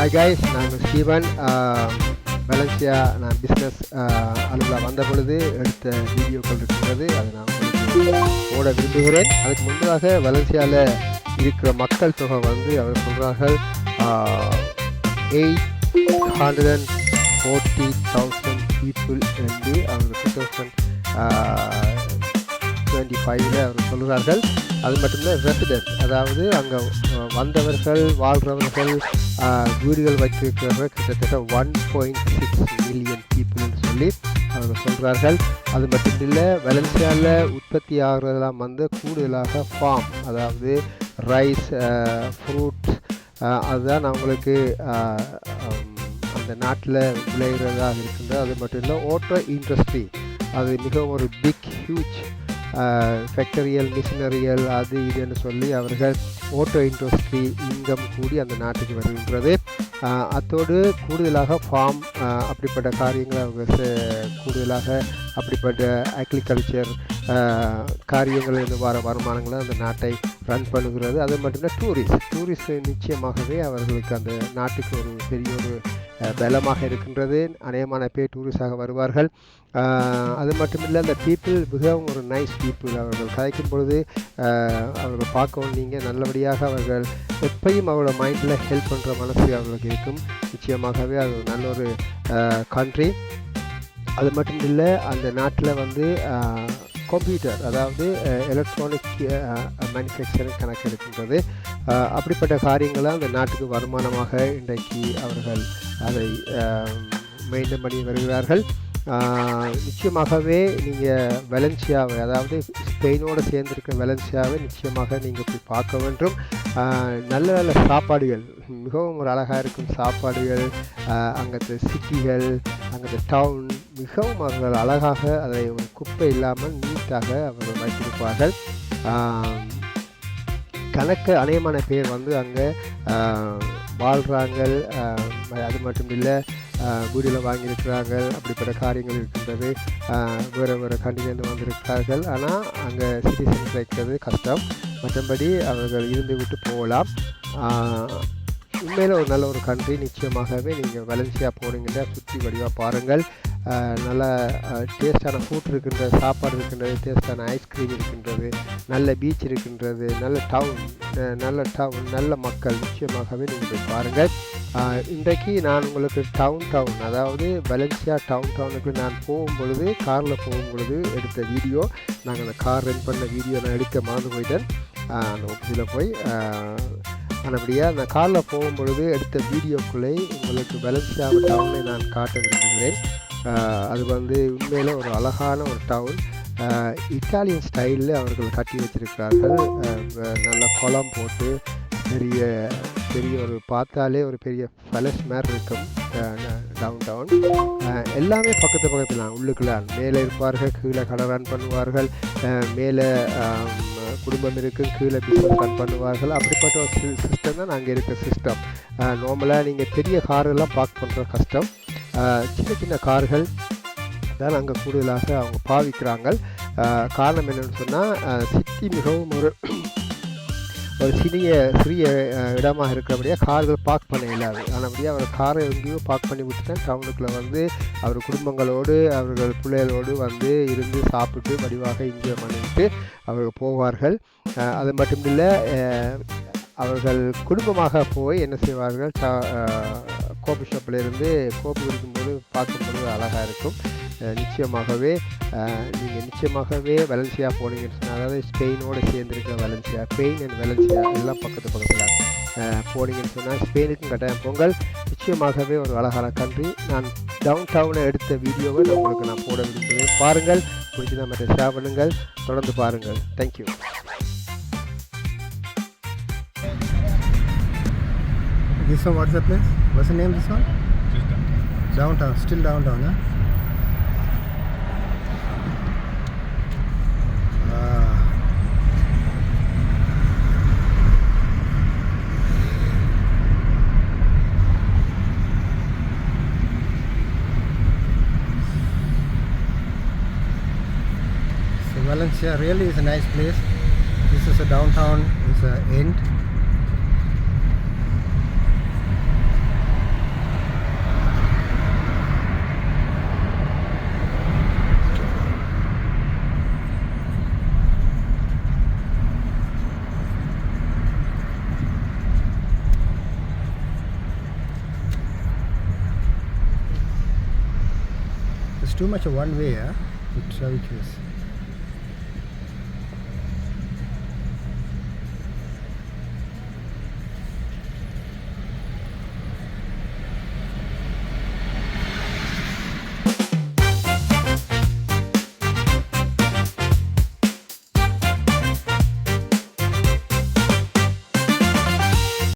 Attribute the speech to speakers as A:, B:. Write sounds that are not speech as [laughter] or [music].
A: Hi guys நான் Steven Valencia நான் business அலுவலாக வந்த பொழுது எடுத்த வீடியோக்கள் இருக்கிறது. அதை நான் ஓட விரும்புகிறேன். அதுக்கு முன்னதாக வலன்சியாவில் இருக்கிற மக்கள் தொகை வந்து அவர் சொல்கிறார்கள் eight hundred and forty thousand people என்று அவங்க டூ தௌசண்ட் டுவெண்ட்டி ஃபைவ்ல அவர் சொல்கிறார்கள் அது மட்டும் இல்லை ரெசிடென்ட் அதாவது அங்கே வந்தவர்கள் வாழ்கிறவர்கள் வீடுகள் வைத்திருக்கிறவர்கள் கிட்டத்தட்ட ஒன் பாயிண்ட் சிக்ஸ் மில்லியன் பீப்புள்னு சொல்லி அவங்க சொல்கிறார்கள் அது மட்டும் இல்லை வெலன்சியாவில் உற்பத்தி ஆகிறதெல்லாம் வந்து கூடுதலாக ஃபார்ம் அதாவது ரைஸ் ஃப்ரூட்ஸ் அதுதான் அவங்களுக்கு அந்த நாட்டில் விளைகிறதாக இருக்கின்றது. அது மட்டும் இல்லை ஓட்டோ இண்டஸ்ட்ரி அது மிகவும் ஒரு பிக் ஹியூஜ் ஃபேக்டரியல் மிஷினரியல் அது இதுன்னு சொல்லி அவர்கள் ஓட்டோ இண்டஸ்ட்ரி இன்கம் கூடி அந்த நாட்டுக்கு வருகின்றது. அத்தோடு கூடுதலாக ஃபார்ம் அப்படிப்பட்ட காரியங்களை அவங்க கூடுதலாக அப்படிப்பட்ட அக்ரிகல்ச்சர் காரியங்கள் இந்த வர வருமானங்களை அந்த நாட்டை ரன் பண்ணுகிறது. அது மட்டும் இல்லை டூரிஸ்ட் டூரிஸ்ட் நிச்சயமாகவே அவர்களுக்கு அந்த நாட்டுக்கு ஒரு பெரிய ஒரு பலமாக இருக்கின்றது. அநேகமான பேர் டூரிஸ்டாக வருவார்கள். அது மட்டும் இல்லை அந்த பீப்புள் மிகவும் ஒரு நைஸ் பீப்புள் அவர்கள். கதைக்கும் பொழுது அவர்கள் பார்க்கவும் நீங்கள் நல்லபடியாக அவர்கள் எப்பையும் அவரோட மைண்டில் ஹெல்ப் பண்ணுற மனசு அவர்களுக்கு இருக்கும். நிச்சயமாகவே அது ஒரு நல்ல ஒரு கண்ட்ரி அது மட்டும் இல்லை அந்த நாட்டில் வந்து கம்ப்யூட்டர் அதாவது எலக்ட்ரானிக் மேனுஃபேக்சரிங் கணக்கு இருக்கின்றது அப்படிப்பட்ட காரியங்களை அந்த நாட்டுக்கு வருமானமாக இன்றைக்கு அவர்கள் அதை மெயின்டைன் பண்ணி வருகிறார்கள். நிச்சயமாகவே நீங்கள் வெலன்சியாவை அதாவது ஸ்பெயினோடு சேர்ந்திருக்க வெலன்சியாவை நிச்சயமாக நீங்கள் போய் பார்க்க வேண்டும். நல்ல நல்ல சாப்பாடுகள் மிகவும் ஒரு அழகாக இருக்கும் சாப்பாடுகள் அங்கத்து சிட்டிகள் அங்கத்து டவுன் மிகவும் அவர்கள் அழகாக அதை ஒரு குப்பை இல்லாமல் நீட்டாக அவர்கள் வைத்திருப்பார்கள். கணக்க அநேகமான பேர் வந்து அங்கே வாழ்கிறாங்க அது மட்டும் இல்லை வீடில் வாங்கியிருக்கிறாங்க அப்படிப்பட்ட காரியங்கள் இருக்கின்றது. வேறு வேறு கண்டிலேருந்து வந்திருக்கிறார்கள். ஆனால் அங்கே சிட்டிசன் கிடைக்கிறது கஷ்டம். மற்றபடி அவர்கள் இருந்து விட்டு போகலாம். உண்மையில் ஒரு நல்ல ஒரு கண்ட்ரி நிச்சயமாகவே நீங்கள் வலன்சியா போனீங்கன்னா சுற்றி வடிவாக பாருங்கள். நல்ல டேஸ்டான ஃபுட் இருக்கின்றது சாப்பாடு இருக்கின்றது டேஸ்டான ஐஸ்கிரீம் இருக்கின்றது நல்ல பீச் இருக்கின்றது நல்ல டவுன் நல்ல டவுன் நல்ல மக்கள் நிச்சயமாகவே நீங்கள் போய் பாருங்கள். இன்றைக்கு நான் உங்களுக்கு டவுன் டவுன் அதாவது வலன்சியா டவுன் டவுனுக்கு நான் போகும் பொழுது காரில் போகும் பொழுது எடுத்த வீடியோ நாங்கள் அந்த கார் ரெண்ட் பண்ண வீடியோ நான் எடுக்க மறந்து போயிட்டேன். அந்த ஆஃபீஸில் போய் ஆனபடியாக அந்த காரில் போகும் பொழுது எடுத்த வீடியோக்குள்ளே உங்களுக்கு வலன்சியா டவுனை நான் காட்ட விரும்புகிறேன். அது வந்து உண்மையில் ஒரு அழகான ஒரு டவுன் இத்தாலியன் ஸ்டைலில் அவர்கள் கட்டி வச்சிருக்கிறார்கள். நல்ல குளம் போட்டு பெரிய பெரிய ஒரு பார்த்தாலே ஒரு பெரிய பேலஸ் மாதிரி இருக்கும் டவுன் டவுன் எல்லாமே பக்கத்து பக்கத்தில் தான் உள்ளுக்குள்ள. மேலே இருப்பார்கள் கீழே கடை ரன் பண்ணுவார்கள். மேலே குடும்பம் இருக்குது கீழே பிஸ்னஸ் ரன் பண்ணுவார்கள். அப்படிப்பட்ட ஒரு சிஸ்டம் தான் அங்கே இருக்க சிஸ்டம் நார்மலாக நீங்கள் பெரிய காரெல்லாம் பார்க் பண்ணுற கஷ்டம். சின்ன சின்ன கார்கள் தான் அங்கே கூடுதலாக அவங்க பாவிக்கிறாங்க காரணம் என்னென்னு சொன்னால் சிட்டி மிகவும் ஒரு [clears throat] ஒரு சிறிய சிறிய இடமாக இருக்கிறபடியாக கார்கள் பார்க் பண்ண இல்லாது ஆனபடியாக அவர் காரை எங்கேயோ பார்க் பண்ணி விட்டு டவுனுக்குள்ளே வந்து அவர் குடும்பங்களோடு அவர்கள் பிள்ளைகளோடு வந்து இருந்து சாப்பிட்டு வடிவாக இங்கே பண்ணிட்டு அவர்கள் போவார்கள். அது மட்டும் இல்லை அவர்கள் குடும்பமாக போய் என்ன செய்வார்கள்? கோபி ஷாப்லேருந்து கோப்பு கோபி குடிக்கும்போது பார்க்கும்போது அழகாக இருக்கும். நிச்சயமாகவே நீங்கள் நிச்சயமாகவே வலன்சியா போனீங்கன்னு சொன்னால் அதாவது ஸ்பெயினோடு சேர்ந்துருக்க வலன்சியா ஸ்பெயின் அண்ட் வலன்சியா எல்லாம் பக்கத்து பக்கத்தில் போனீங்கன்னு சொன்னால் ஸ்பெயினுக்கும் கட்டாயம் பொங்கல் நிச்சயமாகவே ஒரு அழகான கண்ட்ரி நான் டவுன் டவுனை எடுத்த வீடியோவை நான் உங்களுக்கு நான் போட விரும்புகிறேன். பாருங்கள் பிடிச்சதா மற்ற ஷேர் பண்ணுங்கள். தொடர்ந்து பாருங்கள். Thank you
B: This one, what's the place? What's the name of this one? Downtown, Downtown. still downtown, huh? Ah. So Valencia really is a nice place. This is a downtown, it's a end. too much a one way, Yeah, It's ridiculous.